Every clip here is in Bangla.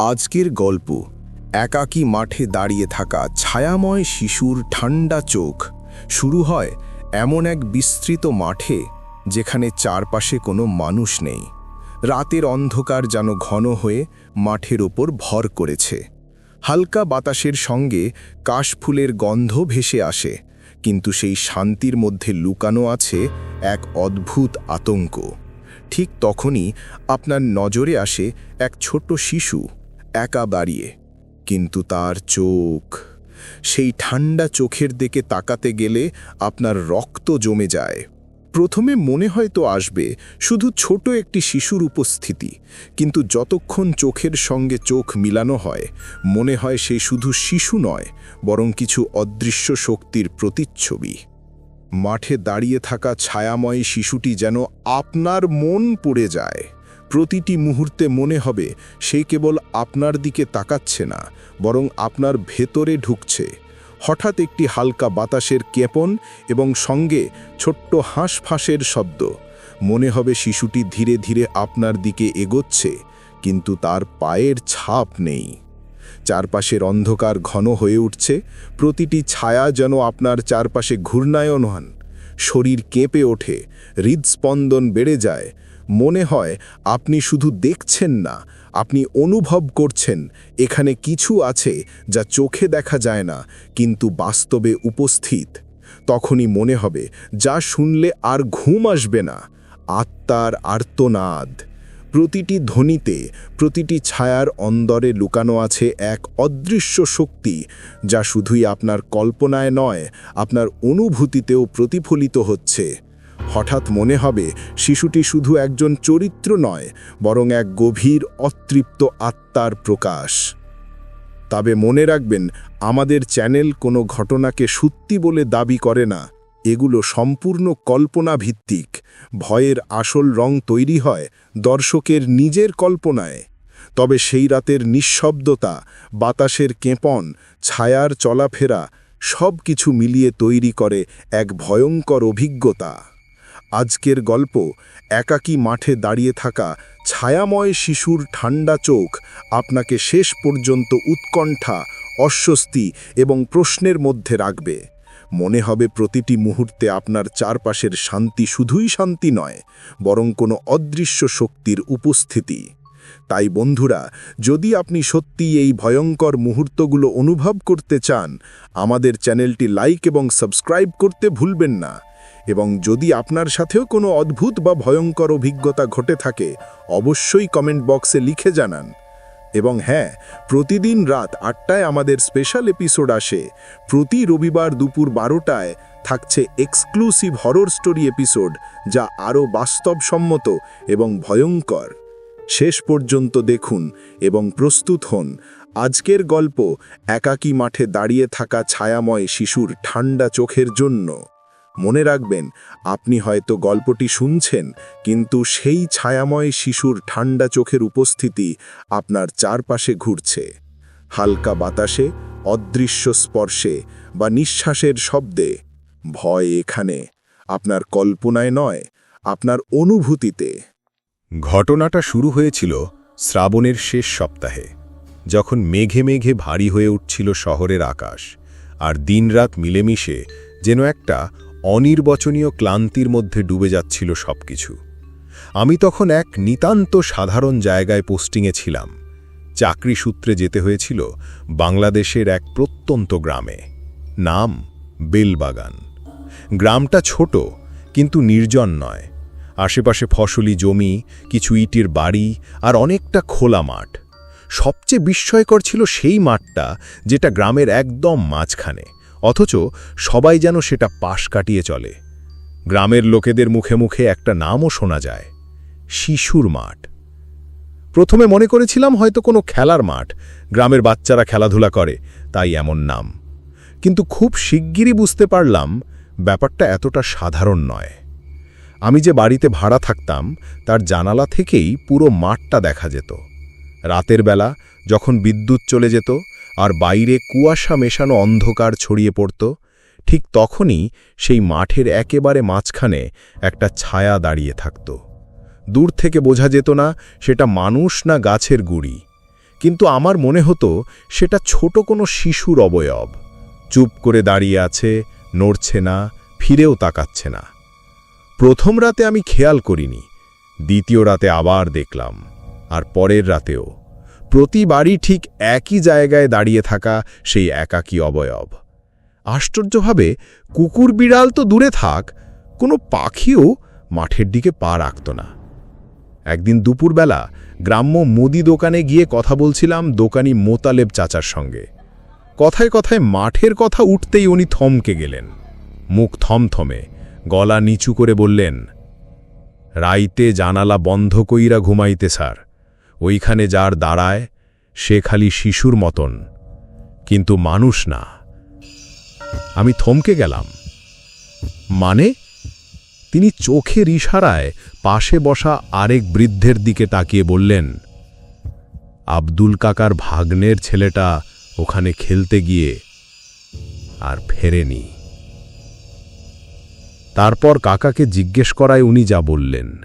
আজকের গল্প, একাকী মাঠে দাঁড়িয়ে থাকা ছায়াময় শিশুর ঠান্ডা চোখ। শুরু হয় এমন এক বিস্তৃত মাঠে, যেখানে চারপাশে কোনো মানুষ নেই। রাতের অন্ধকার যেন ঘন হয়ে মাঠের ওপর ভর করেছে। হালকা বাতাসের সঙ্গে কাশফুলের গন্ধ ভেসে আসে, কিন্তু সেই শান্তির মধ্যে লুকানো আছে এক অদ্ভুত আতঙ্ক। ঠিক তখনই আপনার নজরে আসে এক ছোট্ট শিশু। একা দাঁড়িয়ে, কিন্তু তার চোখ, সেই ঠান্ডা চোখের দিকে তাকাতে গেলে আপনার রক্ত জমে যায়। প্রথমে মনে হয়তো আসবে, শুধু ছোট একটি শিশুর উপস্থিতি, কিন্তু যতক্ষণ চোখের সঙ্গে চোখ মিলানো হয়, মনে হয় সে শুধু শিশু নয়, বরং কিছু অদৃশ্য শক্তির প্রতিচ্ছবি। মাঠে দাঁড়িয়ে থাকা ছায়াময় শিশুটি যেন আপনার মন পড়ে যায়। প্রতিটি মুহূর্তে মনে হবে, সে কেবল আপনার দিকে তাকাচ্ছে না, বরং আপনার ভেতরে ঢুকছে। হঠাৎ একটি হালকা বাতাসের কেপন এবং সঙ্গে ছোট্ট হাঁসফাঁসের শব্দ। মনে হবে শিশুটি ধীরে ধীরে আপনার দিকে এগোচ্ছে, কিন্তু তার পায়ের ছাপ নেই। চারপাশের অন্ধকার ঘন হয়ে উঠছে, প্রতিটি ছায়া যেন আপনার চারপাশে ঘূর্ণায়ন হন। শরীর কেঁপে ওঠে, হৃদস্পন্দন বেড়ে যায় মনে হয় আপনি শুধু দেখছেন না, আপনি অনুভব করছেন। এখানে কিছু আছে যা চোখে দেখা যায় না, কিন্তু বাস্তবে উপস্থিত। তখনই মনে হবে, যা শুনলে আর ঘুম আসবে না। আত্মার আর্তনাদ। প্রতিটি ধ্বনিতে, প্রতিটি ছায়ার অন্দরে লুকানো আছে এক অদৃশ্য শক্তি, যা শুধুই আপনার কল্পনায় নয়, আপনার অনুভূতিতেও প্রতিফলিত হচ্ছে। হঠাৎ মনে হবে শিশুটি শুধু একজন চরিত্র নয়, বরং এক গভীর অতৃপ্ত আত্মার প্রকাশ। তবে মনে রাখবেন, আমাদের চ্যানেল কোনো ঘটনাকে সত্যি বলে দাবি করে না। এগুলো সম্পূর্ণ কল্পনা ভিত্তিক ভয়ের আসল রং তৈরি হয় দর্শকের নিজের কল্পনায়। তবে সেই রাতের নিঃশব্দতা, বাতাসের কেঁপন, ছায়ার চলাফেরা সব কিছু মিলিয়ে তৈরি করে এক ভয়ঙ্কর অভিজ্ঞতা। আজকের গল্প, একাকী মাঠে দাঁড়িয়ে থাকা ছায়াময় শিশুর ঠান্ডা চোখ, আপনাকে শেষ পর্যন্ত উৎকণ্ঠা, অস্বস্তি এবং প্রশ্নের মধ্যে রাখবে। মনে হবে প্রতিটি মুহূর্তে আপনার চারপাশের শান্তি শুধুই শান্তি নয়, বরং কোনো অদৃশ্য শক্তির উপস্থিতি। তাই বন্ধুরা, যদি আপনি সত্যি এই ভয়ঙ্কর মুহূর্তগুলো অনুভব করতে চান, আমাদের চ্যানেলটি লাইক এবং সাবস্ক্রাইব করতে ভুলবেন না। এবং যদি আপনার সাথেও কোনো অদ্ভুত বা ভয়ঙ্কর অভিজ্ঞতা ঘটে থাকে, অবশ্যই কমেন্ট বক্সে লিখে জানান। এবং হ্যাঁ প্রতিদিন রাত আটটায় আমাদের স্পেশাল এপিসোড আসে। প্রতি রবিবার দুপুর বারোটায় থাকছে এক্সক্লুসিভ হরর স্টোরি এপিসোড, যা আরও বাস্তবসম্মত এবং ভয়ঙ্কর। শেষ পর্যন্ত দেখুন এবং প্রস্তুত হন। আজকের গল্প একাকী মাঠে দাঁড়িয়ে থাকা ছায়াময় শিশুর ঠান্ডা চোখের জন্য। মনে রাখবেন, আপনি হয়তো গল্পটি শুনছেন, কিন্তু সেই ছায়াময় শিশুর ঠান্ডা চোখের উপস্থিতি আপনার চারপাশে ঘুরছে। হালকা বাতাসে, অদৃশ্য স্পর্শে বা নিঃশ্বাসের শব্দে, ভয় এখানে, আপনার কল্পনায় নয়, আপনার অনুভূতিতে। ঘটনাটা শুরু হয়েছিল শ্রাবণের শেষ সপ্তাহে, যখন মেঘে মেঘে ভারী হয়ে উঠছিল শহরের আকাশ, আর দিনরাত মিলেমিশে যেন একটা অনির্বচনীয় ক্লান্তির মধ্যে ডুবে যাচ্ছিল সবকিছু। আমি তখন এক নিতান্ত সাধারণ জায়গায় পোস্টিংয়ে ছিলাম। চাকরি সূত্রে যেতে হয়েছিল বাংলাদেশের এক প্রত্যন্ত গ্রামে। নাম বেলবাগান। গ্রামটা ছোট, কিন্তু নির্জন নয়। আশেপাশে ফসলি জমি, কিছু ইটের বাড়ি আর অনেকটা খোলা মাঠ। সবচেয়ে বিস্ময়কর ছিল সেই মাঠটা, যেটা গ্রামের একদম মাঝখানে। অথচ সবাই যেন সেটা পাশ কাটিয়ে চলে। গ্রামের লোকেদের মুখে মুখে একটা নামও শোনা যায়, শিশুর মাঠ। প্রথমে মনে করেছিলাম হয়তো কোনো খেলার মাঠ, গ্রামের বাচ্চারা খেলাধুলা করে, তাই এমন নাম। কিন্তু খুব শিগগিরই বুঝতে পারলাম ব্যাপারটা এতটা সাধারণ নয়। আমি যে বাড়িতে ভাড়া থাকতাম, তার জানালা থেকেই পুরো মাঠটা দেখা যেত। রাতের বেলা যখন বিদ্যুৎ চলে যেত আর বাইরে কুয়াশা মেশানো অন্ধকার ছড়িয়ে পড়ত, ঠিক তখনই সেই মাঠের একেবারে মাঝখানে একটা ছায়া দাঁড়িয়ে থাকত। দূর থেকে বোঝা যেত না সেটা মানুষ না গাছের গুড়ি, কিন্তু আমার মনে হতো সেটা ছোট কোনো শিশুর অবয়ব। চুপ করে দাঁড়িয়ে আছে, নড়ছে না, ফিরেও তাকাচ্ছে না। প্রথম রাতে আমি খেয়াল করিনি, দ্বিতীয় রাতে আবার দেখলাম, আর পরের রাতেও। প্রতিবারই ঠিক একই জায়গায় দাঁড়িয়ে থাকা সেই একাকী অবয়ব। আশ্চর্যভাবে কুকুর বিড়াল তো দূরে থাক, কোনো পাখিও মাঠের দিকে পা রাখত না। একদিন দুপুরবেলা গ্রাম্য মুদি দোকানে গিয়ে কথা বলছিলাম দোকানি মোতালেব চাচার সঙ্গে। কথায় কথায় মাঠের কথা উঠতেই উনি থমকে গেলেন। মুখ থমথমে, গলা নিচু করে বললেন, রাইতে জানালা বন্ধ কইরা ঘুমাইতে স্যার। ওইখানে যার দাঁড়ায়, সে খালি শিশুর মতন, কিন্তু মানুষ না। আমি থমকে গেলাম। মানে? তিনি চোখের ইশারায় পাশে বসা আরেক বৃদ্ধের দিকে তাকিয়ে বললেন, আব্দুল কাকার ভাগ্নের ছেলেটা ওখানে খেলতে গিয়ে আর ফেরেনি। তারপর কাকাকে জিজ্ঞেস করায় উনি যা বললেন,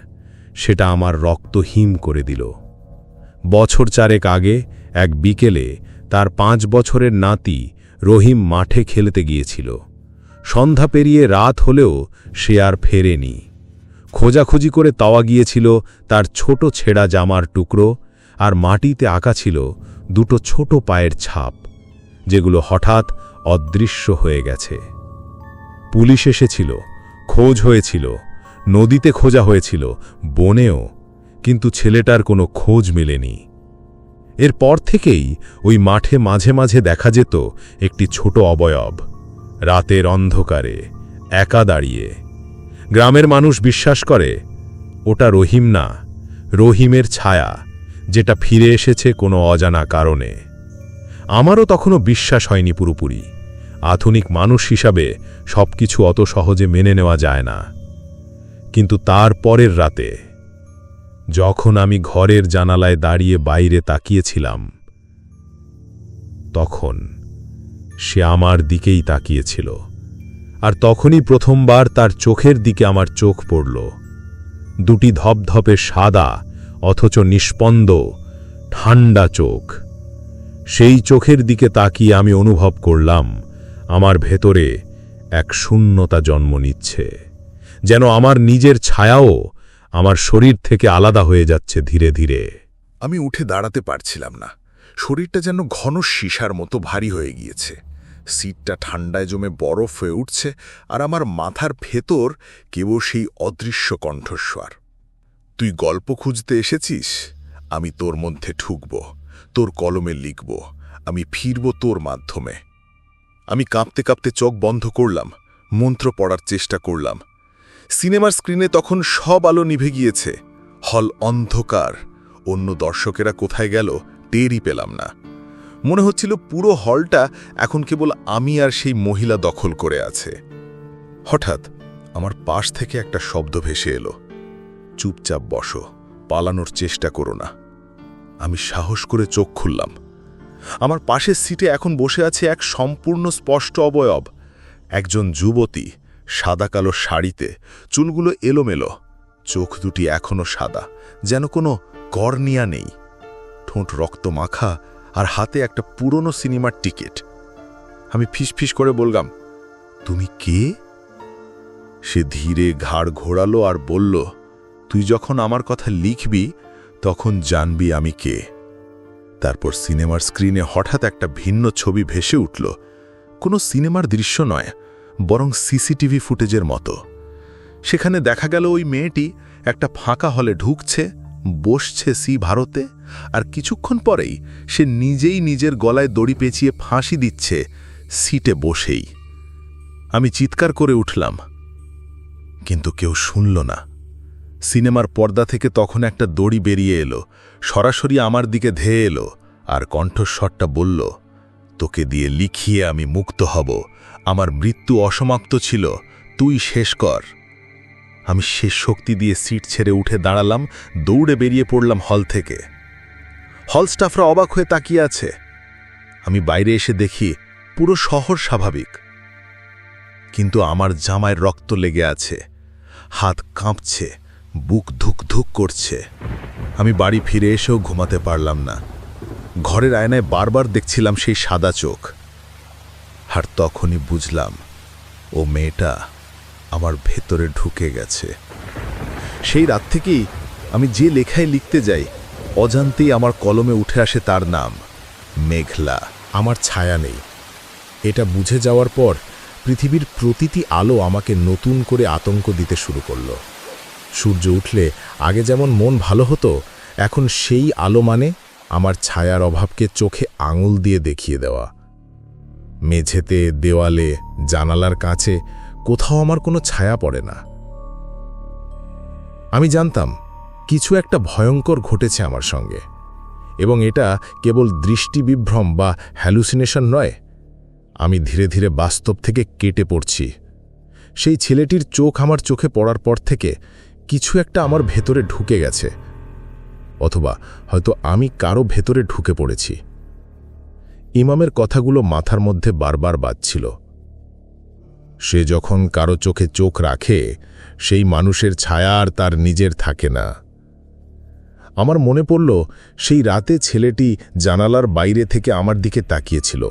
সেটা আমার রক্ত হিম করে দিল। বছর চারেক আগে এক বিকেলে তার পাঁচ বছরের নাতি রহিম মাঠে খেলতে গিয়েছিল। সন্ধ্যা পেরিয়ে রাত হলেও সে আর ফেরেনি। খোঁজাখুঁজি করে তাওয়া গিয়েছিল তার ছোট ছেঁড়া জামার টুকরো আর মাটিতে আঁকা ছিল দুটো ছোট পায়ের ছাপ, যেগুলো হঠাৎ অদৃশ্য হয়ে গেছে। পুলিশ এসেছিল, খোঁজ হয়েছিল, নদীতে খোঁজা হয়েছিল, বনেও কিন্তু ছেলেটার কোনো খোঁজ মেলেনি। এরপর থেকেই ওই মাঠে মাঝে মাঝে দেখা যেত একটি ছোট অবয়ব, রাতের অন্ধকারে, একা দাঁড়িয়ে। গ্রামের মানুষ বিশ্বাস করে, ওটা রহিম না, রহিমের ছায়া, যেটা ফিরে এসেছে কোনো অজানা কারণে। আমারও তখনও বিশ্বাস হয়নি পুরোপুরি। আধুনিক মানুষ হিসাবে সবকিছু অত সহজে মেনে নেওয়া যায় না। কিন্তু তার পরের রাতে যখন আমি ঘরের জানালায় দাঁড়িয়ে বাইরে তাকিয়েছিলাম, তখন সে আমার দিকেই তাকিয়েছিল। আর তখনই প্রথমবার তার চোখের দিকে আমার চোখ পড়ল। দুটি ধপধপে সাদা, অথচ নিষ্পন্দ, ঠান্ডা চোখ। সেই চোখের দিকে তাকিয়ে আমি অনুভব করলাম, আমার ভেতরে এক শূন্যতা জন্ম নিচ্ছে। যেন আমার নিজের ছায়াও আমার শরীর থেকে আলাদা হয়ে যাচ্ছে ধীরে ধীরে। আমি উঠে দাঁড়াতে পারছিলাম না। শরীরটা যেন ঘন সীসার মতো ভারী হয়ে গিয়েছে। সিটটা ঠান্ডায় জমে বরফ হয়ে উঠছে আর আমার মাথার ভেতর কেবল সেই অদৃশ্য কণ্ঠস্বর। তুই গল্প খুঁজতে এসেছিস? আমি তোর মধ্যে ঠুকব তোর কলমে লিখব, আমি ফিরব তোর মাধ্যমে। আমি কাঁপতে কাঁপতে চোখ বন্ধ করলাম, মন্ত্র পড়ার চেষ্টা করলাম সিনেমার স্ক্রিনে তখন সব আলো নিভে গিয়েছে। হল অন্ধকার। অন্য দর্শকেরা কোথায় গেল টেরই পেলাম না। মনে হচ্ছিল পুরো হলটা এখন কেবল আমি আর সেই মহিলা দখল করে আছে। হঠাৎ আমার পাশ থেকে একটা শব্দ ভেসে এলো। চুপচাপ বসো, পালানোর চেষ্টা করো না। আমি সাহস করে চোখ খুললাম। আমার পাশের সিটে এখন বসে আছে এক সম্পূর্ণ স্পষ্ট অবয়ব। একজন যুবতী। সাদা কালো শাড়িতে চুলগুলো এলোমেলো, চোখ দুটি এখনও সাদা, যেন কোনো কর্নিয়া নেই। ঠোঁট রক্ত মাখা আর হাতে একটা পুরনো সিনেমার টিকিট। আমি ফিসফিস করে বললাম, তুমি কে? সে ধীরে ঘাড় ঘোরালো আর বলল, তুই যখন আমার কথা লিখবি, তখন জানবি আমি কে। তারপর সিনেমার স্ক্রিনে হঠাৎ একটা ভিন্ন ছবি ভেসে উঠল। কোনো সিনেমার দৃশ্য নয় বরং সিসিটিভি ফুটেজের মতো। সেখানে দেখা গেল ওই মেয়েটি একটা ফাঁকা হলে ঢুকছে, বসছে সি ভারতে, আর কিছুক্ষণ পরেই সে নিজেই নিজের গলায় দড়ি পেঁচিয়ে ফাঁসি দিচ্ছে সিটে বসেই। আমি চিৎকার করে উঠলাম, কিন্তু কেউ শুনল না। সিনেমার পর্দা থেকে তখন একটা দড়ি বেরিয়ে এলো, সরাসরি আমার দিকে ধেয়ে এলো, আর কণ্ঠস্বরটা বলল, তোকে দিয়ে লিখিয়ে আমি মুক্ত হব। আমার মৃত্যু অসমাপ্ত ছিল, তুই শেষ কর। আমি শেষ শক্তি দিয়ে সিট ছেড়ে উঠে দাঁড়ালাম, দৌড়ে বেরিয়ে পড়লাম হল থেকে। হল স্টাফরা অবাক হয়ে তাকিয়ে আছে। আমি বাইরে এসে দেখি পুরো শহর স্বাভাবিক। কিন্তু আমার জামায় রক্ত লেগে আছে, হাত কাঁপছে, বুক ধুক ধুক করছে। আমি বাড়ি ফিরে এসেও ঘুমাতে পারলাম না। ঘরের আয়নায় বারবার দেখছিলাম সেই সাদা চোখ। আর তখনই বুঝলাম, ও মেয়েটা আমার ভেতরে ঢুকে গেছে। সেই রাত থেকেই আমি যে লেখায় লিখতে যাই, অজান্তেই আমার কলমে উঠে আসে তার নাম, মেঘলা। আমার ছায়া নেই। এটা বুঝে যাওয়ার পর পৃথিবীর প্রতিটি আলো আমাকে নতুন করে আতঙ্ক দিতে শুরু করল। সূর্য উঠলে আগে যেমন মন ভালো হতো, এখন সেই আলো মানে আমার ছায়ার অভাবকে চোখে আঙুল দিয়ে দেখিয়ে দেওয়া। মেঝেতে, দেওয়ালে, জানালার কাছে কোথাও আমার কোনো ছায়া পড়ে না। আমি জানতাম কিছু একটা ভয়ঙ্কর ঘটেছে আমার সঙ্গে, এবং এটা কেবল দৃষ্টিবিভ্রম বা হ্যালুসিনেশন নয়, আমি ধীরে ধীরে বাস্তব থেকে কেটে পড়ছি। সেই ছেলেটির চোখ আমার চোখে পড়ার পর থেকে কিছু একটা আমার ভেতরে ঢুকে গেছে, অথবা হয়তো আমি কারও ভেতরে ঢুকে পড়েছি। ইমামের কথাগুলো মাথার মধ্যে বারবার বাজছিল। সে যখন কারও চোখে চোখ রাখে, সেই মানুষের ছায়া আর তার নিজের থাকে না। আমার মনে পড়ল, সেই রাতে ছেলেটি জানালার বাইরে থেকে আমার দিকে তাকিয়েছিল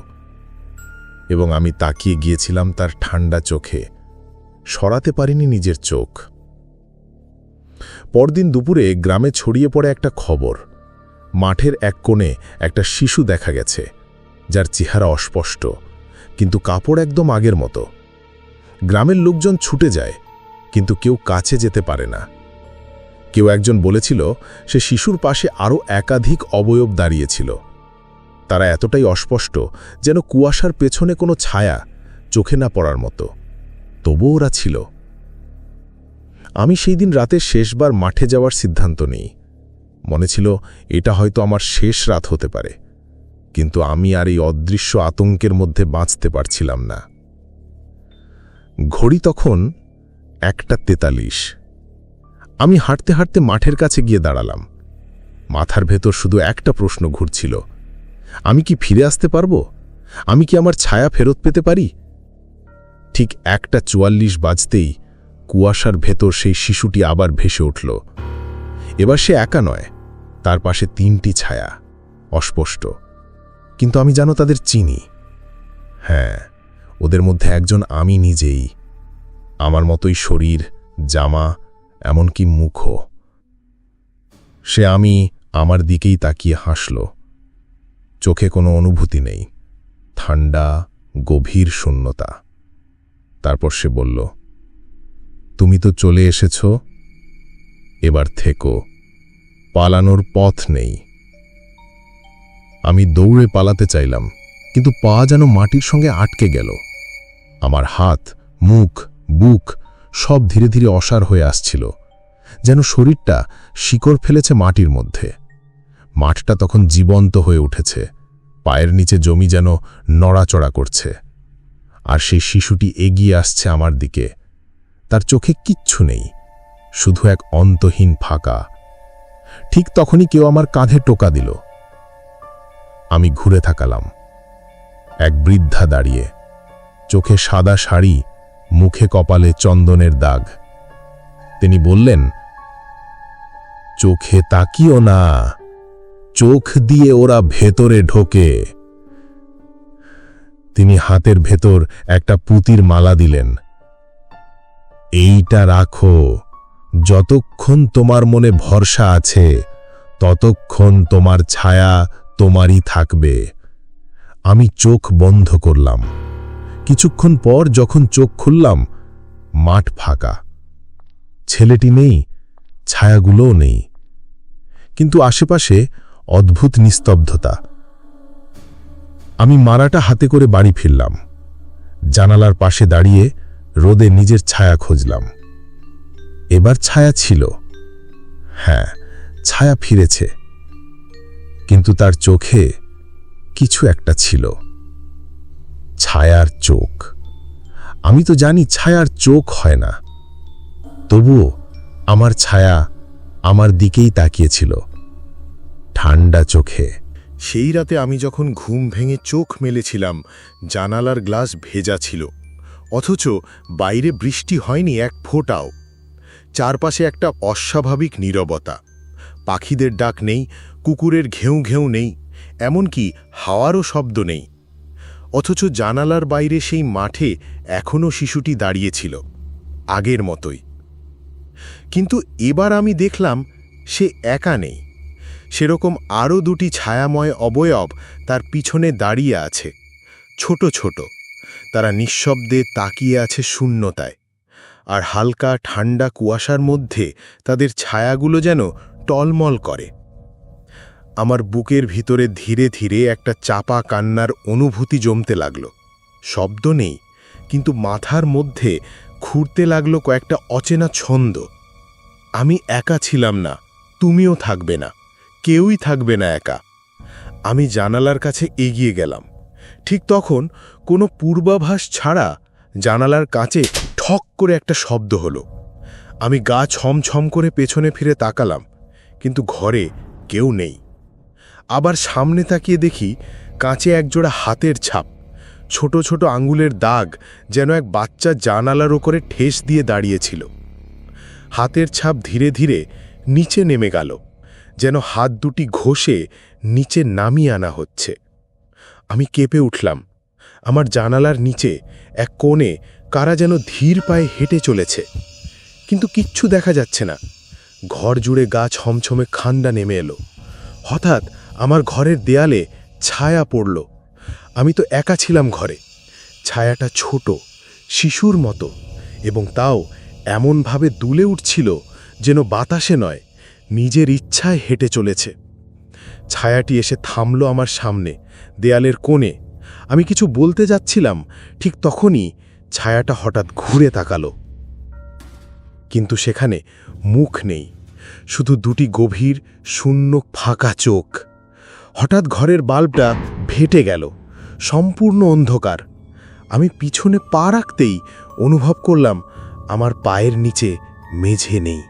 এবং আমি তাকিয়ে গিয়েছিলাম তার ঠান্ডা চোখে। সরাতে পারিনি নিজের চোখ। পরদিন দুপুরে গ্রামে ছড়িয়ে পড়ে একটা খবর। মাঠের এক কোণে একটা শিশু দেখা গেছে। যার চেহারা অস্পষ্ট, কিন্তু কাপড় একদম আগের মতো। গ্রামের লোকজন ছুটে যায়, কিন্তু কেউ কাছে যেতে পারে না। কেউ একজন বলেছিল, সে শিশুর পাশে আরও একাধিক অবয়ব দাঁড়িয়েছিল। তারা এতটাই অস্পষ্ট যেন কুয়াশার পেছনে কোনো ছায়া চোখে না পড়ার মতো। তবুও ওরা ছিল। আমি সেই দিন রাতে শেষবার মাঠে যাওয়ার সিদ্ধান্ত নিই। মনে ছিল, এটা হয়তো আমার শেষ রাত হতে পারে। কিন্তু আমি আর এই অদৃশ্য আতঙ্কের মধ্যে বাঁচতে পারছিলাম না। ঘড়ি তখন একটা তেতাল্লিশ। আমি হাঁটতে হাঁটতে মাঠের কাছে গিয়ে দাঁড়ালাম। মাথার ভেতর শুধু একটা প্রশ্ন ঘুরছিল। আমি কি ফিরে আসতে পারব? আমি কি আমার ছায়া ফেরত পেতে পারি? ঠিক একটা চুয়াল্লিশ বাজতেই কুয়াশার ভেতর সেই শিশুটি আবার ভেসে উঠল। এবার সে একা নয়, তার পাশে তিনটি ছায়া, অস্পষ্ট। কিন্তু আমি জানো তাদের চিনি। হ্যাঁ ওদের মধ্যে একজন আমি নিজেই। আমার মতোই শরীর, জামা, এমনকি মুখও। সে আমি আমার দিকেই তাকিয়ে হাসল। চোখে কোনো অনুভূতি নেই, ঠান্ডা, গভীর শূন্যতা। তারপর সে বলল, তুমি তো চলে এসেছ, এবার থেকো। পালানোর পথ নেই। আমি দৌড়ে পালাতে চাইলাম, কিন্তু পা যেন মাটির সঙ্গে আটকে গেল। আমার হাত, মুখ, বুক সব ধীরে ধীরে অসার হয়ে আসছিল, যেন শরীরটা শিকড় ফেলেছে মাটির মধ্যে। মাঠটা তখন জীবন্ত হয়ে উঠেছে, পায়ের নিচে জমি যেন নড়াচড়া করছে। আর সেই শিশুটি এগিয়ে আসছে আমার দিকে। তার চোখে কিচ্ছু নেই, শুধু এক অন্তহীন ফাঁকা। ঠিক তখনই কেউ আমার কাঁধে টোকা দিল। আমি ঘুরে থাকালাম। এক বৃদ্ধা দাঁড়িয়ে, চোখে সাদা শাড়ি, মুখে কপালে চন্দনের দাগ। তিনি বললেন, চোখে তাকিও না। চোখ দিয়ে ওরা ভেতরে ঢোকে। তিনি হাতের ভেতর একটা পুতির মালা দিলেন, এইটা রাখো। যতক্ষণ তোমার মনে ভরসা আছে, ততক্ষণ তোমার ছায়া তোমারই থাকবে। আমি চোখ বন্ধ করলাম। কিছুক্ষণ পর যখন চোখ খুললাম, মাঠ ফাঁকা। ছেলেটি নেই, ছায়াগুলোও নেই। কিন্তু আশেপাশে অদ্ভুত নিস্তব্ধতা। আমি মারাটা হাতে করে বাড়ি ফিরলাম। জানালার পাশে দাঁড়িয়ে রোদে নিজের ছায়া খুঁজলাম। এবার ছায়া ছিল। হ্যাঁ ছায়া ফিরেছে। কিন্তু তার চোখে কিছু একটা ছিল। ছায়ার চোখ। আমি তো জানি ছায়ার চোখ হয় না। তবুও আমার ছায়া আমার দিকেই তাকিয়েছিল। ঠান্ডা চোখে। সেই রাতে আমি যখন ঘুম ভেঙে চোখ মেলেছিলাম, জানালার গ্লাস ভেজা ছিল। অথচ বাইরে বৃষ্টি হয়নি এক ফোঁটাও। চারপাশে একটা অস্বাভাবিক নীরবতা। পাখিদের ডাক নেই কুকুরের ঘেউ ঘেউ নেই, এমনকি হাওয়ারও শব্দ নেই। অথচ জানালার বাইরে সেই মাঠে এখনও শিশুটি দাঁড়িয়েছিল, আগের মতোই। কিন্তু এবার আমি দেখলাম সে একা নেই। সেরকম আরও দুটি ছায়াময় অবয়ব তার পিছনে দাঁড়িয়ে আছে, ছোট ছোট। তারা নিঃশব্দে তাকিয়ে আছে শূন্যতায়, আর হালকা ঠান্ডা কুয়াশার মধ্যে তাদের ছায়াগুলো যেন টলমল করে। আমার বুকের ভিতরে ধীরে ধীরে একটা চাপা কান্নার অনুভূতি জমতে লাগল। শব্দ নেই, কিন্তু মাথার মধ্যে খুঁড়তে লাগল কয়েকটা অচেনা ছন্দ। আমি একা ছিলাম না, তুমিও থাকবে না, কেউই থাকবে না একা। আমি জানালার কাছে এগিয়ে গেলাম। ঠিক তখন কোনো পূর্বাভাস ছাড়া জানালার কাছে ঠক করে একটা শব্দ হলো। আমি গা ছমছম করে পেছনে ফিরে তাকালাম, কিন্তু ঘরে কেউ নেই। আবার সামনে তাকিয়ে দেখি কাঁচে একজোড়া হাতের ছাপ। ছোট ছোট আঙ্গুলের দাগ যেন এক বাচ্চা জানালার ওপরে ঠেস দিয়ে দাঁড়িয়েছিল। হাতের ছাপ ধীরে ধীরে নিচে নেমে গেল, যেন হাত দুটি ঘষে নিচে নামিয়ে আনা হচ্ছে। আমি কেঁপে উঠলাম। আমার জানালার নিচে এক কোণে কারা যেন ধীর পায়ে হেঁটে চলেছে। কিন্তু কিচ্ছু দেখা যাচ্ছে না। ঘর জুড়ে গা ছমছমে খান্ডা নেমে এলো। হঠাৎ আমার ঘরের দেয়ালে ছায়া পড়ল। আমি তো একা ছিলাম ঘরে। ছায়াটা ছোট, শিশুর মতো, এবং তাও এমনভাবে দুলে উঠছিল যেন বাতাসে নয়, নিজের ইচ্ছায় হেঁটে চলেছে। ছায়াটি এসে থামল আমার সামনে, দেয়ালের কোণে। আমি কিছু বলতে যাচ্ছিলাম, ঠিক তখনই ছায়াটা হঠাৎ ঘুরে তাকালো। কিন্তু সেখানে মুখ নেই, শুধু দুটি গভীর, শূন্য, ফাঁকা চোখ। হঠাৎ ঘরের বাল্বটা ভেটে গেল। সম্পূর্ণ অন্ধকার। আমি পিছনে পা রাখতেই অনুভব করলাম, আমার পায়ের নিচে মেঝে নেই।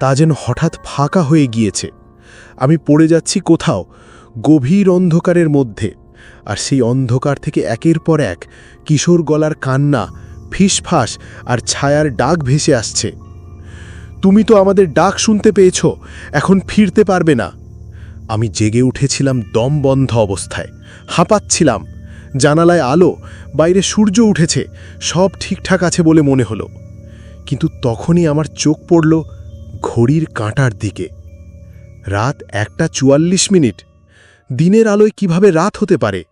তা যেন হঠাৎ ফাঁকা হয়ে গিয়েছে। আমি পড়ে যাচ্ছি কোথাও, গভীর অন্ধকারের মধ্যে। আর সেই অন্ধকার থেকে একের পর এক কিশোর গলার কান্না, ফিসফাস আর ছায়ার ডাক ভেসে আসছে। তুমি তো আমাদের ডাক শুনতে পেয়েছ, এখন ফিরতে পারবে না। আমি জেগে উঠেছিলাম দম বন্ধ অবস্থায়। হাঁপাচ্ছিলাম। জানালায় আলো, বাইরে সূর্য উঠেছে, সব ঠিকঠাক আছে বলে মনে হলো। কিন্তু তখনই আমার চোখ পড়ল ঘড়ির কাঁটার দিকে। রাত একটা চুয়াল্লিশ মিনিট। দিনের আলোয় কীভাবে রাত হতে পারে?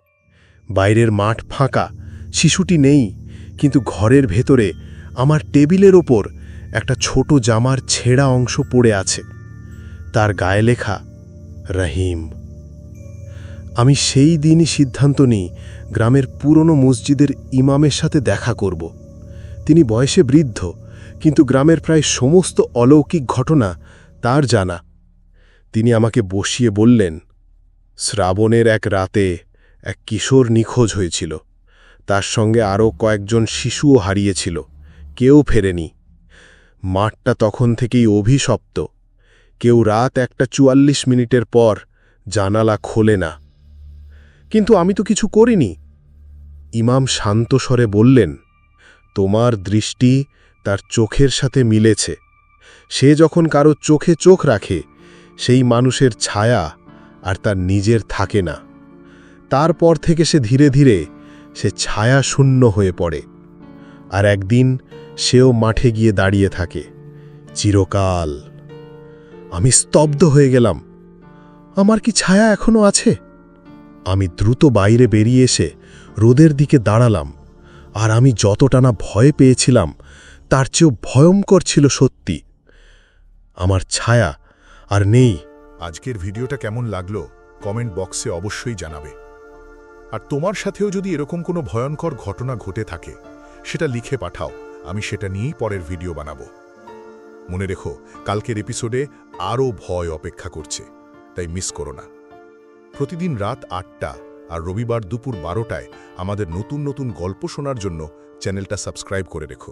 বাইরের মাঠ ফাঁকা, শিশুটি নেই, কিন্তু ঘরের ভেতরে আমার টেবিলের ওপর একটা ছোট জামার ছেঁড়া অংশ পড়ে আছে। তার গায়ে লেখা রহিম। আমি সেই দিনই সিদ্ধান্ত নিই, গ্রামের পুরনো মসজিদের ইমামের সাথে দেখা করব। তিনি বয়সে বৃদ্ধ, কিন্তু গ্রামের প্রায় সমস্ত অলৌকিক ঘটনা তার জানা। তিনি আমাকে বসিয়ে বললেন, শ্রাবণের এক রাতে এক কিশোর নিখোঁজ হয়েছিল। তার সঙ্গে আরও কয়েকজন শিশুও হারিয়েছিল। কেউ ফেরেনি। মাঠটা তখন থেকেই অভিশপ্ত। কেউ রাত একটা চুয়াল্লিশ মিনিটের পর জানালা খোলে না। কিন্তু আমি তো কিছু করিনি। ইমাম শান্ত স্বরে বললেন, তোমার দৃষ্টি তার চোখের সাথে মিলেছে। সে যখন কারও চোখে চোখ রাখে, সেই মানুষের ছায়া আর তার নিজের থাকে না। তারপর থেকে সে ধীরে ধীরে সে ছায়া শূন্য হয়ে পড়ে। আর একদিন সেও মাঠে গিয়ে দাঁড়িয়ে থাকে। চিরকাল আমি স্তব্ধ হয়ে গেলাম। আমার কি ছায়া এখনও আছে? আমি দ্রুত বাইরে বেরিয়ে এসে রোদের দিকে দাঁড়ালাম, আর আমি যতটা না ভয় পেয়েছিলাম, তার চেয়েও ভয়ঙ্কর ছিল সত্যি। আমার ছায়া আর নেই। আজকের ভিডিওটা কেমন লাগল, কমেন্ট বক্সে অবশ্যই জানাবে। আর তোমার সাথেও যদি এরকম কোনো ভয়ঙ্কর ঘটনা ঘটে থাকে, সেটা লিখে পাঠাও, আমি সেটা নিয়েই পরের ভিডিও বানাবো। মনে রেখো, কালকের এপিসোডে আরও ভয় অপেক্ষা করছে, তাই মিস করো না। প্রতিদিন রাত আটটা আর রবিবার দুপুর বারোটায় আমাদের নতুন নতুন গল্প শোনার জন্য চ্যানেলটা সাবস্ক্রাইব করে রেখো।